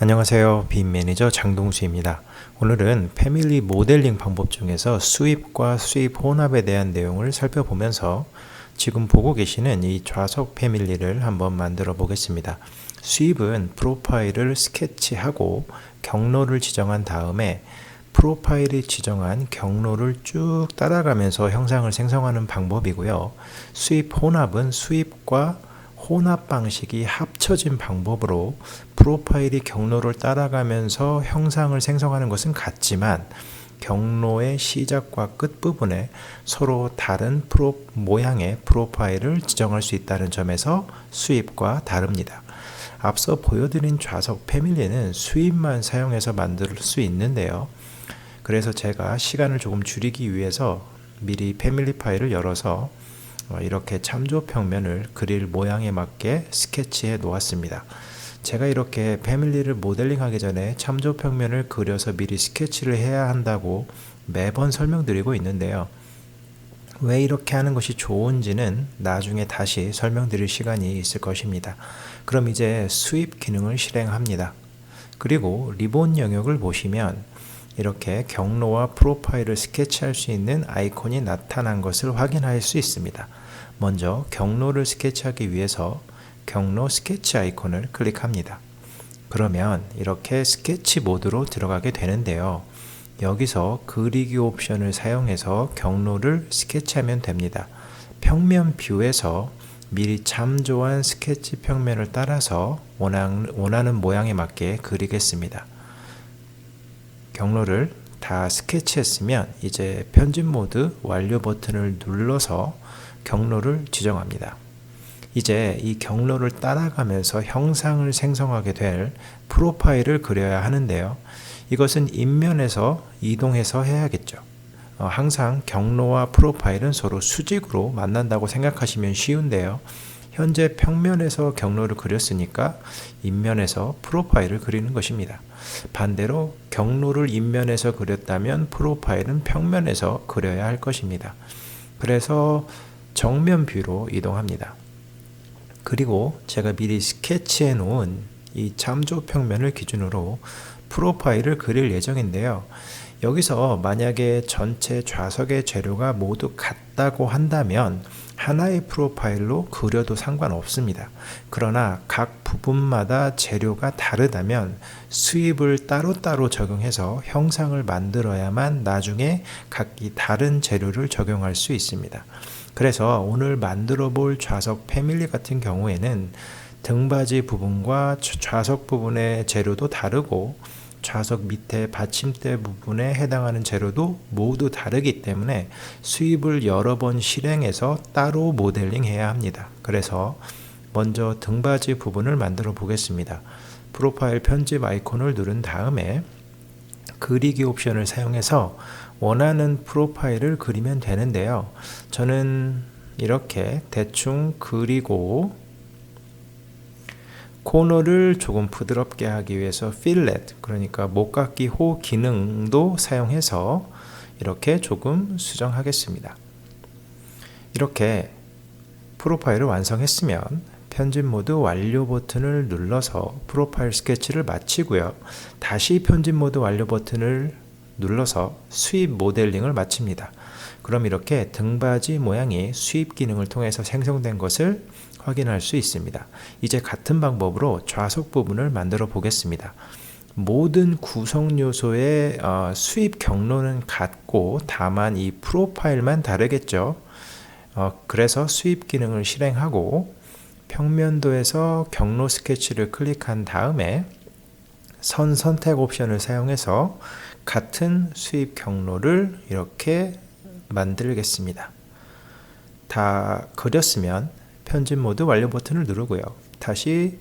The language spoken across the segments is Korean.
안녕하세요. 빔 매니저 장동수입니다. 오늘은 패밀리 모델링 방법 중에서 수입과 수입 혼합에 대한 내용을 살펴보면서 지금 보고 계시는 이 좌석 패밀리를 한번 만들어 보겠습니다. 수입은 프로파일을 스케치하고 경로를 지정한 다음에 프로파일이 지정한 경로를 쭉 따라가면서 형상을 생성하는 방법이고요. 수입 혼합은 수입과 혼합 방식이 합쳐진 방법으로 프로파일이 경로를 따라가면서 형상을 생성하는 것은 같지만 경로의 시작과 끝 부분에 서로 다른 프로 모양의 프로파일을 지정할 수 있다는 점에서 수입과 다릅니다. 앞서 보여드린 좌석 패밀리는 수입만 사용해서 만들 수 있는데요. 그래서 제가 시간을 조금 줄이기 위해서 미리 패밀리 파일을 열어서 어, 이렇게 참조 평면을 그릴 모양에 맞게 스케치해 놓았습니다. 제가 이렇게 패밀리를 모델링 하기 전에 참조 평면을 그려서 미리 스케치를 해야 한다고 매번 설명드리고 있는데요. 왜 이렇게 하는 것이 좋은지는 나중에 다시 설명드릴 시간이 있을 것입니다. 그럼 이제 수입 기능을 실행합니다. 그리고 리본 영역을 보시면 이렇게 경로와 프로파일을 스케치할 수 있는 아이콘이 나타난 것을 확인할 수 있습니다. 먼저 경로를 스케치하기 위해서 경로 스케치 아이콘을 클릭합니다. 그러면 이렇게 스케치 모드로 들어가게 되는데요. 여기서 그리기 옵션을 사용해서 경로를 스케치하면 됩니다. 평면 뷰에서 미리 참조한 스케치 평면을 따라서 원하는, 모양에 맞게 그리겠습니다. 경로를 다 스케치했으면 이제 편집 모드 완료 버튼을 눌러서 경로를 지정합니다. 이제 이 경로를 따라가면서 형상을 생성하게 될 프로파일을 그려야 하는데요. 이것은 인면에서 이동해서 해야겠죠. 어, 항상 경로와 프로파일은 서로 수직으로 만난다고 생각하시면 쉬운데요. 현재 평면에서 경로를 그렸으니까 인면에서 프로파일을 그리는 것입니다. 반대로 경로를 인면에서 그렸다면 프로파일은 평면에서 그려야 할 것입니다. 그래서 정면 뷰로 이동합니다. 그리고 제가 미리 스케치해 놓은 이 참조 평면을 기준으로 프로파일을 그릴 예정인데요. 여기서 만약에 전체 좌석의 재료가 모두 같다고 한다면 하나의 프로파일로 그려도 상관없습니다. 그러나 각 부분마다 재료가 다르다면 수입을 따로따로 적용해서 형상을 만들어야만 나중에 각기 다른 재료를 적용할 수 있습니다. 그래서 오늘 만들어 볼 좌석 패밀리 같은 경우에는 등받이 부분과 좌석 부분의 재료도 다르고 좌석 밑에 받침대 부분에 해당하는 재료도 모두 다르기 때문에 수입을 여러 번 실행해서 따로 모델링 해야 합니다. 그래서 먼저 등받이 부분을 만들어 보겠습니다. 프로파일 편집 아이콘을 누른 다음에 그리기 옵션을 사용해서 원하는 프로파일을 그리면 되는데요. 저는 이렇게 대충 그리고 코너를 조금 부드럽게 하기 위해서 필렛 그러니까 목깎이 호 기능도 사용해서 이렇게 조금 수정하겠습니다. 이렇게 프로파일을 완성했으면 편집 모드 완료 버튼을 눌러서 프로파일 스케치를 마치고요. 다시 편집 모드 완료 버튼을 눌러서 수입 모델링을 마칩니다. 그럼 이렇게 등받이 모양이 수입 기능을 통해서 생성된 것을 확인할 수 있습니다. 이제 같은 방법으로 좌석 부분을 만들어 보겠습니다. 모든 구성 요소의 어, 수입 경로는 같고 다만 이 프로파일만 다르겠죠. 어, 그래서 수입 기능을 실행하고 평면도에서 경로 스케치를 클릭한 다음에 선 선택 옵션을 사용해서 같은 수입 경로를 이렇게 만들겠습니다. 다 그렸으면 편집 모드 완료 버튼을 누르고요. 다시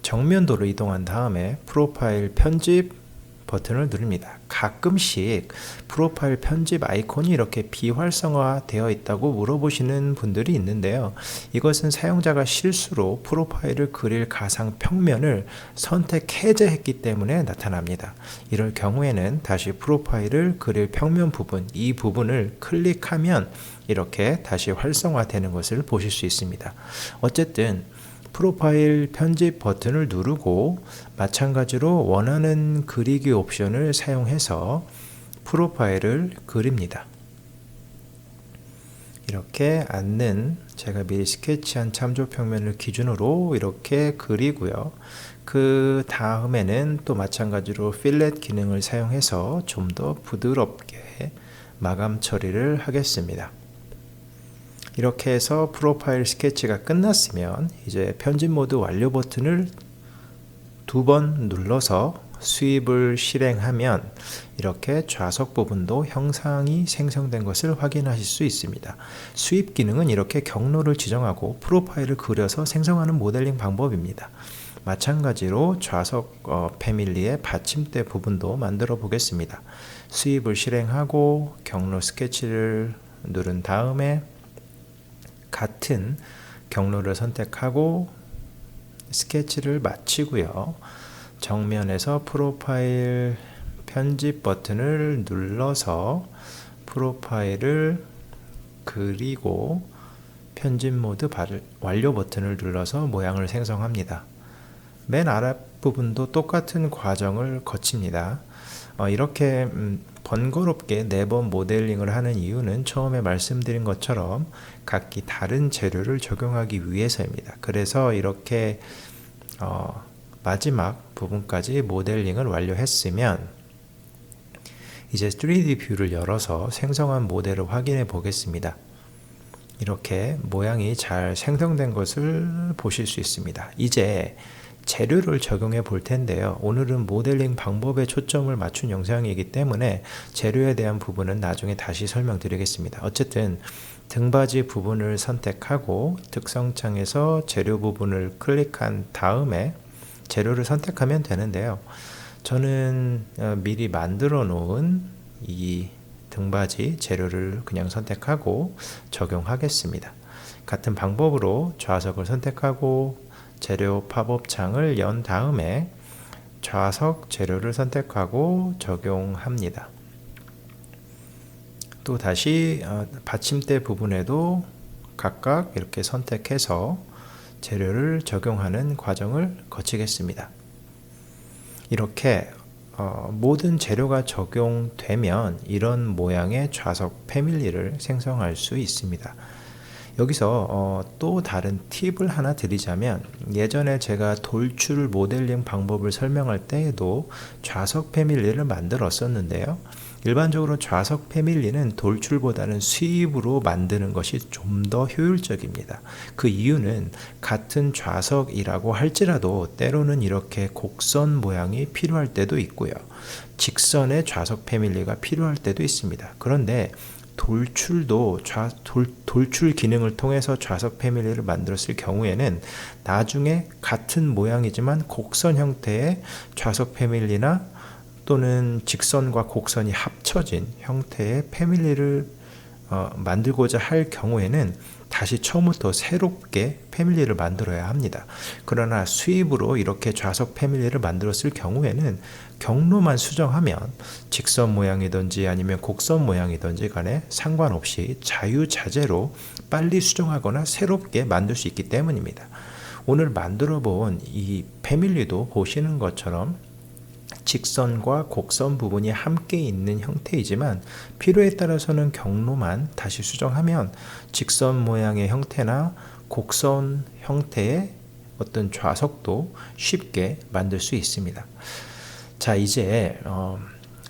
정면도로 이동한 다음에 프로파일 편집 버튼을 누릅니다. 가끔씩 프로파일 편집 아이콘이 이렇게 비활성화 되어 있다고 물어보시는 분들이 있는데요. 이것은 사용자가 실수로 프로파일을 그릴 가상 평면을 선택 해제했기 때문에 나타납니다. 이럴 경우에는 다시 프로파일을 그릴 평면 부분, 이 부분을 클릭하면 이렇게 다시 활성화되는 것을 보실 수 있습니다. 어쨌든 프로파일 편집 버튼을 누르고 마찬가지로 원하는 그리기 옵션을 사용해서 프로파일을 그립니다. 이렇게 앉는 제가 미리 스케치한 참조 평면을 기준으로 이렇게 그리고요. 그 다음에는 또 마찬가지로 필렛 기능을 사용해서 좀 더 부드럽게 마감 처리를 하겠습니다. 이렇게 해서 프로파일 스케치가 끝났으면 이제 편집 모드 완료 버튼을 두 번 눌러서 수입을 실행하면 이렇게 좌석 부분도 형상이 생성된 것을 확인하실 수 있습니다. 수입 기능은 이렇게 경로를 지정하고 프로파일을 그려서 생성하는 모델링 방법입니다. 마찬가지로 좌석 어, 패밀리의 받침대 부분도 만들어 보겠습니다. 수입을 실행하고 경로 스케치를 누른 다음에 같은 경로를 선택하고 스케치를 마치고요. 정면에서 프로파일 편집 버튼을 눌러서 프로파일을 그리고 편집 모드 완료 버튼을 눌러서 모양을 생성합니다. 맨 아랫부분도 똑같은 과정을 거칩니다. 어, 이렇게 음, 번거롭게 네 번 모델링을 하는 이유는 처음에 말씀드린 것처럼 각기 다른 재료를 적용하기 위해서입니다. 그래서 이렇게 어, 마지막 부분까지 모델링을 완료했으면 이제 3D 뷰를 열어서 생성한 모델을 확인해 보겠습니다. 이렇게 모양이 잘 생성된 것을 보실 수 있습니다. 이제 재료를 적용해 볼 텐데요. 오늘은 모델링 방법에 초점을 맞춘 영상이기 때문에 재료에 대한 부분은 나중에 다시 설명드리겠습니다. 어쨌든 등받이 부분을 선택하고 특성창에서 재료 부분을 클릭한 다음에 재료를 선택하면 되는데요. 저는 어, 미리 만들어 놓은 이 등받이 재료를 그냥 선택하고 적용하겠습니다. 같은 방법으로 좌석을 선택하고 재료 팝업 창을 연 다음에 좌석 재료를 선택하고 적용합니다. 또 다시 어, 받침대 부분에도 각각 이렇게 선택해서 재료를 적용하는 과정을 거치겠습니다. 이렇게 어, 모든 재료가 적용되면 이런 모양의 좌석 패밀리를 생성할 수 있습니다. 여기서 어, 또 다른 팁을 하나 드리자면 예전에 제가 돌출 모델링 방법을 설명할 때에도 좌석 패밀리를 만들었었는데요. 일반적으로 좌석 패밀리는 돌출보다는 수입으로 만드는 것이 좀 더 효율적입니다. 그 이유는 같은 좌석이라고 할지라도 때로는 이렇게 곡선 모양이 필요할 때도 있고요. 직선의 좌석 패밀리가 필요할 때도 있습니다. 그런데 돌출도 좌, 돌, 돌출 기능을 통해서 좌석 패밀리를 만들었을 경우에는 나중에 같은 모양이지만 곡선 형태의 좌석 패밀리나 또는 직선과 곡선이 합쳐진 형태의 패밀리를 어, 만들고자 할 경우에는 다시 처음부터 새롭게 패밀리를 만들어야 합니다. 그러나 수입으로 이렇게 좌석 패밀리를 만들었을 경우에는 경로만 수정하면 직선 모양이든지 아니면 곡선 모양이든지 간에 상관없이 자유자재로 빨리 수정하거나 새롭게 만들 수 있기 때문입니다. 오늘 만들어 본 이 패밀리도 보시는 것처럼 직선과 곡선 부분이 함께 있는 형태이지만 필요에 따라서는 경로만 다시 수정하면 직선 모양의 형태나 곡선 형태의 어떤 좌석도 쉽게 만들 수 있습니다. 자, 이제 어,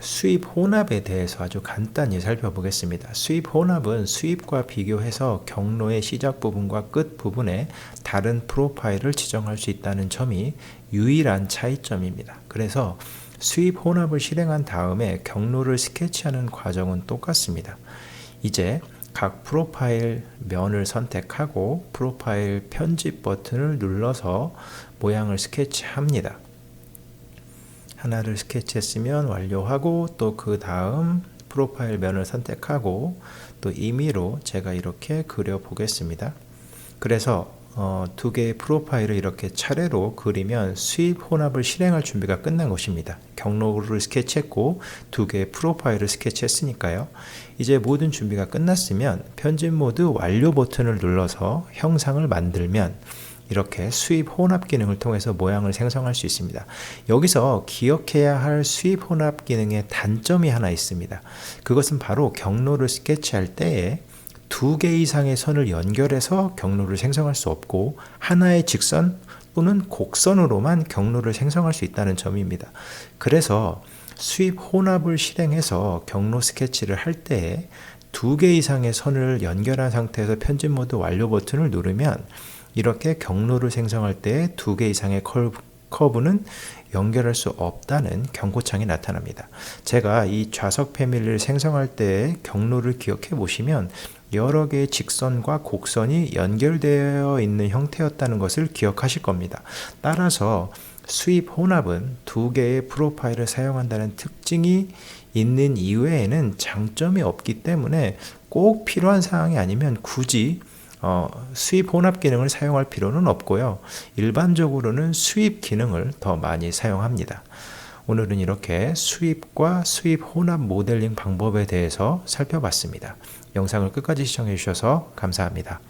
수입 혼합에 대해서 아주 간단히 살펴보겠습니다. 수입 혼합은 수입과 비교해서 경로의 시작 부분과 끝 부분에 다른 프로파일을 지정할 수 있다는 점이 유일한 차이점입니다. 그래서 수입 혼합을 실행한 다음에 경로를 스케치하는 과정은 똑같습니다. 이제 각 프로파일 면을 선택하고 프로파일 편집 버튼을 눌러서 모양을 스케치합니다. 하나를 스케치했으면 완료하고 또 그 다음 프로파일 면을 선택하고 또 임의로 제가 이렇게 그려 보겠습니다. 그래서 어, 두 개의 프로파일을 이렇게 차례로 그리면 수입 혼합을 실행할 준비가 끝난 것입니다. 경로를 스케치했고 두 개의 프로파일을 스케치했으니까요. 이제 모든 준비가 끝났으면 편집 모드 완료 버튼을 눌러서 형상을 만들면 이렇게 수입 혼합 기능을 통해서 모양을 생성할 수 있습니다. 여기서 기억해야 할 수입 혼합 기능의 단점이 하나 있습니다. 그것은 바로 경로를 스케치할 때에 두 개 이상의 선을 연결해서 경로를 생성할 수 없고 하나의 직선 또는 곡선으로만 경로를 생성할 수 있다는 점입니다. 그래서 수입 혼합을 실행해서 경로 스케치를 할 때에 두 개 이상의 선을 연결한 상태에서 편집 모드 완료 버튼을 누르면 이렇게 경로를 생성할 때 두 개 이상의 커브, 커브는 연결할 수 없다는 경고창이 나타납니다. 제가 이 좌석 패밀리를 생성할 때 경로를 기억해 보시면 여러 개의 직선과 곡선이 연결되어 있는 형태였다는 것을 기억하실 겁니다. 따라서 수입 혼합은 두 개의 프로파일을 사용한다는 특징이 있는 이외에는 장점이 없기 때문에 꼭 필요한 사항이 아니면 굳이 어, 수입 혼합 기능을 사용할 필요는 없고요. 일반적으로는 수입 기능을 더 많이 사용합니다. 오늘은 이렇게 수입과 수입 혼합 모델링 방법에 대해서 살펴봤습니다. 영상을 끝까지 시청해 주셔서 감사합니다.